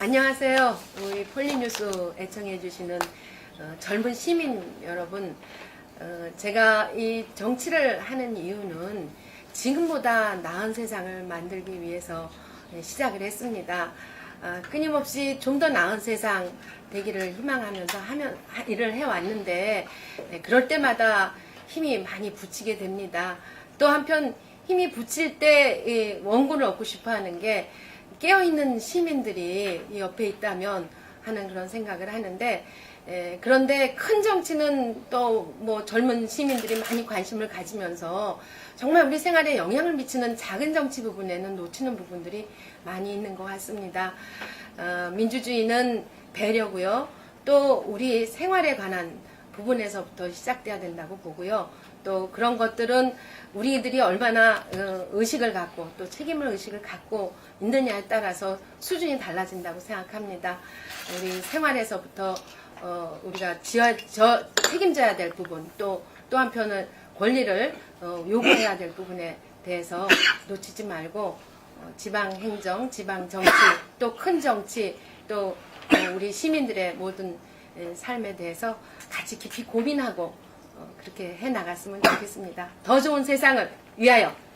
안녕하세요. 우리 폴리뉴스 애청해주시는 어, 젊은 시민 여러분. 어, 제가 이 정치를 하는 이유는 지금보다 나은 세상을 만들기 위해서 네, 시작을 했습니다. 아, 끊임없이 좀 더 나은 세상 되기를 희망하면서 하면, 하- 일을 해왔는데, 네, 그럴 때마다 힘이 많이 붙이게 됩니다. 또 한편 힘이 붙일 때이 원군을 얻고 싶어 하는 게 깨어있는 시민들이 이 옆에 있다면 하는 그런 생각을 하는데 에, 그런데 큰 정치는 또 뭐 젊은 시민들이 많이 관심을 가지면서 정말 우리 생활에 영향을 미치는 작은 정치 부분에는 놓치는 부분들이 많이 있는 것 같습니다. 어, 민주주의는 배려고요. 또 우리 생활에 관한 부분에서부터 시작돼야 된다고 보고요. 또 그런 것들은 우리들이 얼마나 어, 의식을 갖고 또 책임을 의식을 갖고 있느냐에 따라서 수준이 달라진다고 생각합니다. 우리 생활에서부터 어, 우리가 지어, 저, 책임져야 될 부분 또, 또 한편은 권리를 어, 요구해야 될 부분에 대해서 놓치지 말고 어, 지방 행정, 지방 정치, 또 큰 정치, 또 어, 우리 시민들의 모든 에, 삶에 대해서 같이 깊이 고민하고 어, 그렇게 해 나갔으면 좋겠습니다. 더 좋은 세상을 위하여. 예.